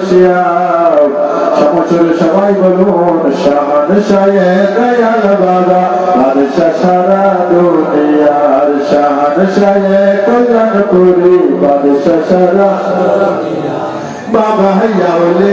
বসিয়া সমসরে সবাই বলুন, শাহান শায়ে দয়াল বাবা, বাদশাহ সারা দুনিয়ার শাহান শায়ে কল্যাণপুরি, বাদশাহ সারা বাবা ইয়াউলে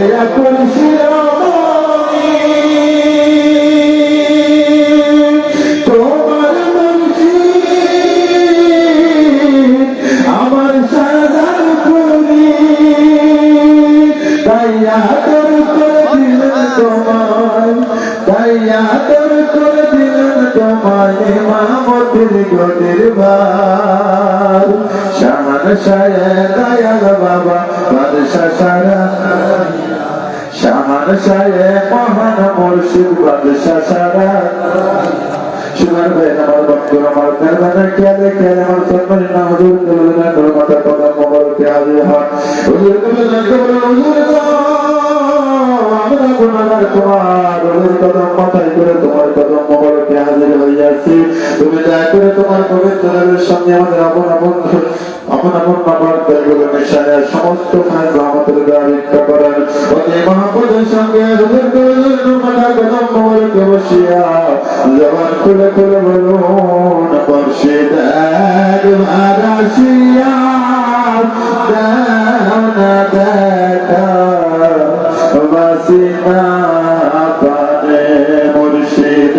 সুগার ভাই আমার ভক্ত আমার মেহরবানা খেয়ালে খেয়ালে আমার সম্মানী না হুজুর কবুল না করো মাতা কথা মোবারকে হাজির হন হুজুর কবুল না করো হুজুর আমরা গুনাহগার তোমার হুজুর কদম মাথায় করে তোমার কদম মোবারকে হাজির হইয়াছি তুমি দয়া করে তোমার পবিত্র নবীর সঙ্গে আমাদের আপন আপন আপন আপন বাবার দলগুলো মিশায় সমস্ত খান রহমতের দ্বারা করেন অতি মহাপুরের সঙ্গে হুজুর কবুল কদম মোবারকে বসিয়া জবান খুলে খুলে বলুন মুর্শিদ মারাশিয়া দানা দেখা বাসিনা পানে মুর্শিদ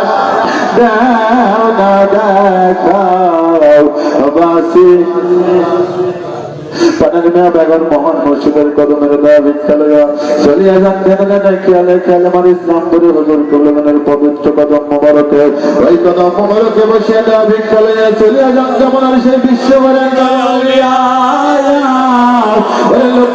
দাও না দেখাও বাসি। পানের মেয়া বেগন মোহন মুর্শিদের কদমের দয়া ভিক্ষালয়া চলিয়া যান জেনে খেয়ালে খেয়ালে আমার ইসলামপুরে হুজুর কুলগনের পবিত্র কদম মোবারকে। ওই কদম মোবারকে বসিয়া দেওয়া ভিক্ষালয়া চলিয়া যান যেমন সেই বিশ্ববরের ওই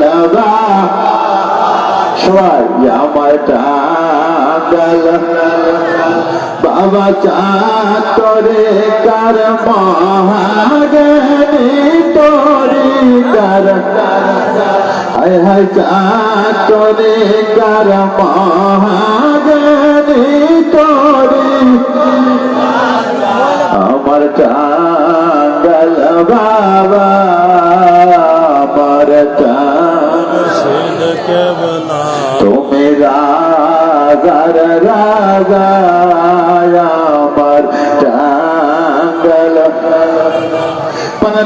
বাবা সবাই আমার বাবা চাতরে কার মহাগণী তোরি কার? হায় হায় চাতরে কার মহাগণী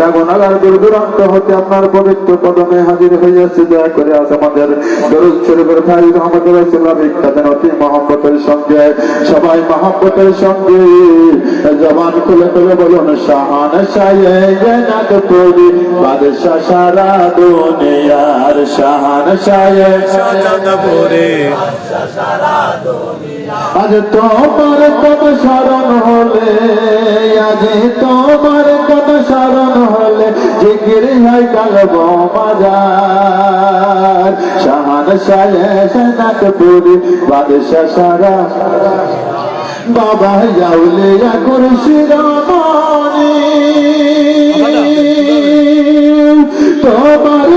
আমরা গুণাগার দূর দূরান্ত হতে আপনার পবিত্র কদমে হাজির হইয়াছি দয়া করে আজ আমাদের দরুদ শরীফের ভাই রহমত অতি মহব্বতের সঙ্গে সবাই মহব্বতের সঙ্গে জবান খুলে খুলে বলুন শাহান জনাত বাদশা সারা দুনিয়ার শাহান শায়ে সাজাদপুরে আজ তোমার কত স্মরণ হলে আজ তোমার কত স্মরণ হলে জিকির হয় কালব মাজার শাহান শাহে সেনাত পুরি বাদশা সারা। বাবা যাউলিয়া কুরশির মনি তোমার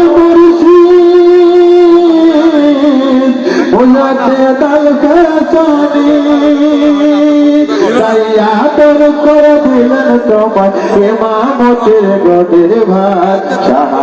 তাল কাসানি তাইয়া তোর করে দিলেন তোমার ইমামতের গদের ভাত। শাহান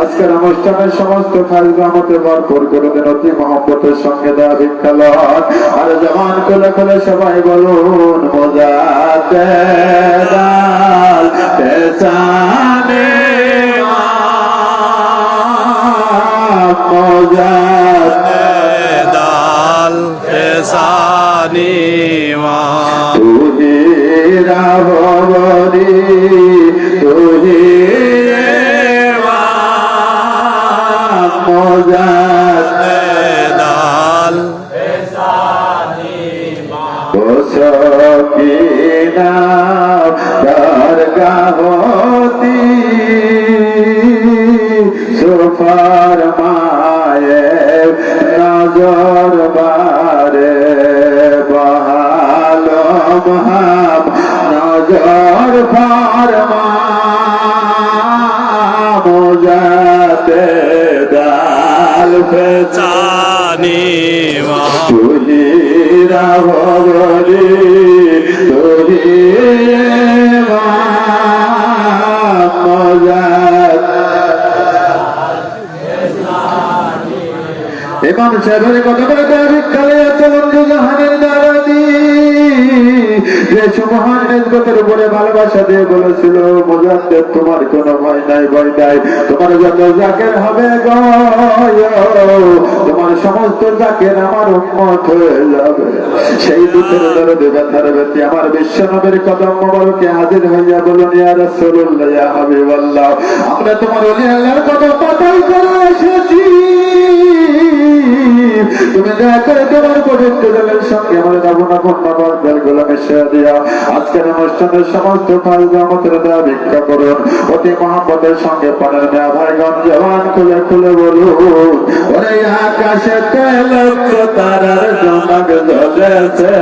আজকের অনুষ্ঠানের সমস্ত খাজ রহমতে ভরপুর করে দেন, অতি মহব্বতের সঙ্গে দেওয়া ভিক্ষা আর জমান খুলে খুলে সবাই বলুন মজাতে দাল পেছানে মজাতে দাল ফেসানি মা তুহি রাহবরি সকিনা দরগাহতি সুফার মায়ে নজর বারে বহালো মহাম নজর ফারমা মোজাতে রাভরি তুহি ইমাম সাহেবের কথা বলে ভিক্ষালে আছে বন্ধু জাহানের দারাদি যে সুমহান নিজগতের উপরে ভালোবাসা দিয়ে বলেছিল মোজাদ্দেদ তোমার কোনো ভয় নাই ভয় নাই। তোমার যত জাকের হবে তোমার সমস্ত জাকের আমার উন্মত হয়ে যাবে। সেই দুধের দরদে ব্যথার ব্যথি আমার বিশ্ব নবের কদম মোবারকে হাজির হইয়া বলুন, ইয়া রাসূলুল্লাহ, ইয়া হাবিবাল্লাহ, আমরা তোমার ওলি কদম পাতাই করে এসেছি। তুমি দয়া করে তোমার পবিত্র জলের সঙ্গে আমার দাবনা কন্যা বেলগুলো মিশিয়ে দিয়া আজকের অনুষ্ঠানের সমস্ত ফাল জামতের দেওয়া ভিক্ষা করুন। অতি সঙ্গে পানের খুলে খুলে বলুন আকাশে তারার জনক জ্বলেছে।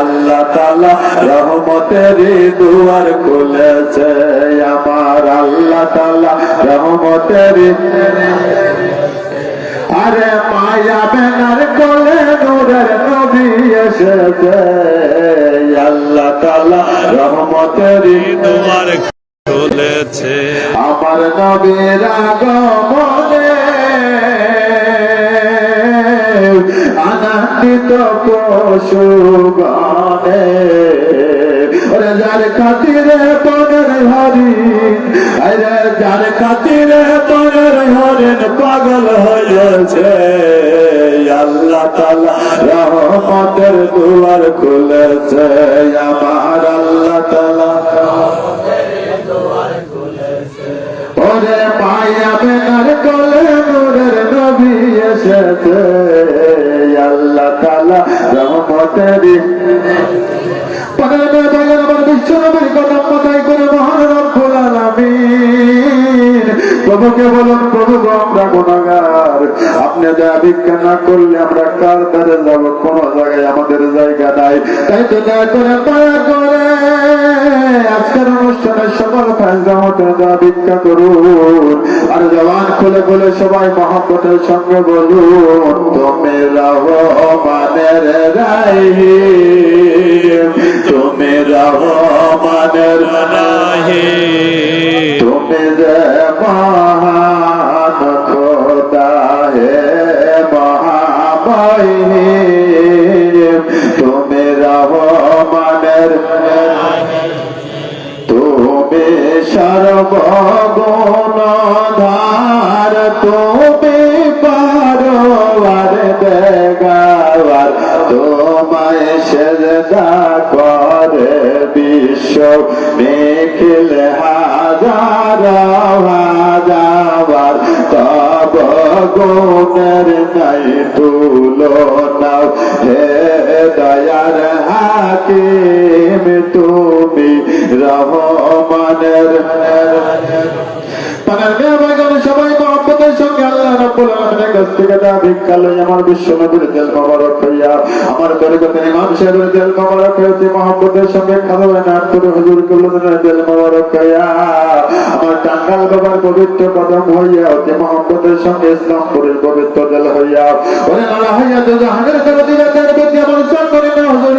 আল্লাহ তালা দুয়ার খুলেছে। আমার আল্লাহ তালা রহমতেরই আরে মায়া বেনার কোলে নূরের নবী এসেছে আল্লাহ তালা রহমতের তোমার খুলেছে আমার নবীর আগমনে আনন্দিত পশু গানে ওরে যার খাতিরে পনেরো হরিণ আরে যার খাতিরে পনেরো হরিণ পাগল হয়েছে। আল্লাহ তালা রহমতের দুয়ার খুলেছে, আমার আল্লাহ তালা ওরে মায়া তাই তো দয়া করে দয়া করে আজকের অনুষ্ঠানে সকল ফাইজামতের দয়া ভিক্ষা করুন। আর জবান খুলে খুলে সবাই মহব্বতের সঙ্গে বলুন, তুমি রহমানের রাহিম, তুমি রহমানের রাহিম, তুমি যে মহান সর্বগুণ ধার তুমি পারোয়ার দেগাওয়ার তোমায় সেজদা করে বিশ্ব নিখিল হাজার হাজার তব গুণের নাই তুলনা আমার বিশ্ব নবীর তেল মোবারক হইয়া, আমার তরিকতের ইমাম সাহেবের তেল মোবারক হইতে মহব্বতের সঙ্গে হুজুর মোবারক হইয়া। আমার টাঙ্গাল বাবার পবিত্র হইয়া, অতি মহব্বতের সঙ্গে ইসলামপুরের পবিত্র হইয়া। ওরে মারা হইয়া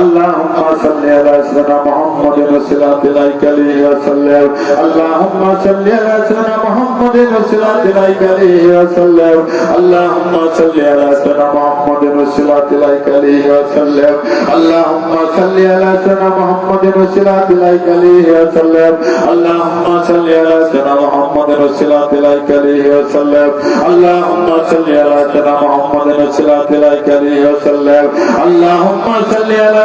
اللهم صل على سيدنا محمد وسلام عليك عليه وسلم اللهم صل على سيدنا محمد وسلام عليك عليه وسلم اللهم صل على سيدنا محمد وسلام عليك عليه وسلم اللهم صل على سيدنا محمد وسلام عليك عليه وسلم اللهم صل على سيدنا محمد وسلام عليك عليه وسلم اللهم صل على سيدنا محمد وسلام عليك عليه وسلم اللهم صل على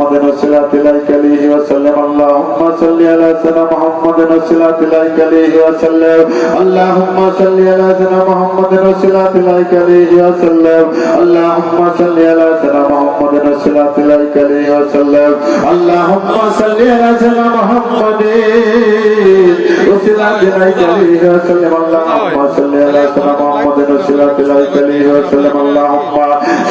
وسلام عليك عليه وسلم اللهم صل على سيدنا محمد وسلام عليك عليه وسلم اللهم صل على سيدنا محمد وسلام عليك عليه وسلم اللهم صل على سيدنا محمد وسلام عليك عليه وسلم اللهم صل على سيدنا محمد وسلام عليك عليه وسلم اللهم صل على سيدنا محمد وسلام عليك عليه وسلم اللهم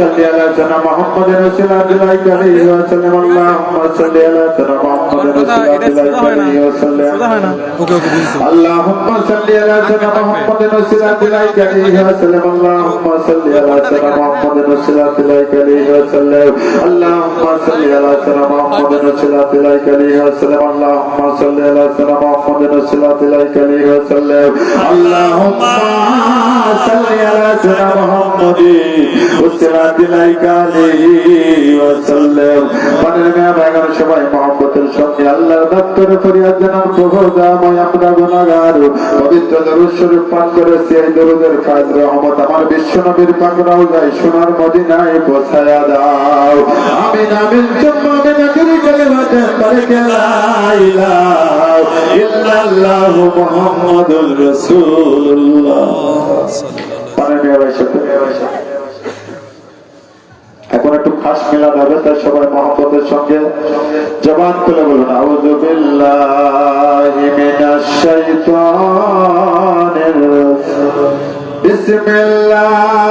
صل على سيدنا محمد رسول الله عليه وسلم اللهم صل على سيدنا محمد رسول الله عليه وسلم اللهم صل على سيدنا محمد رسول الله عليه وسلم اللهم صل على سيدنا محمد رسول الله عليه وسلم اللهم صل على سيدنا محمد رسول الله عليه وسلم اللهم صل على سيدنا محمد رسول الله عليه وسلم اللهم صل على سيدنا محمد وسلام عليك عليه وسلم পানের মেয়া বেগার সবাই মহব্বতের সঙ্গে আল্লাহর দপ্তরে ফরিয়াদ জানান প্রভু দাময় আমরা গুণাগার। পবিত্র দরুদ শরীফ পান করেছি এই দরুদের কাজ রহমত আমার বিশ্ব নবীর পাক রওজায় সোনার মদিনায় পৌঁছায়া দাও। আমিন আমিন সুম্মা আমিন আখিরি কালিমাতে বারিক লা ইলাহা ইল্লাল্লাহু মুহাম্মাদুর রাসূলুল্লাহ। পানের মেয়া ভাই সাথে এখন একটু খাস মিলাদ হবে তাই সবাই মহব্বতের সঙ্গে জবান তুলে বলুন, আউযু বিল্লাহি মিনাশ শাইতানির বিসমিল্লাহির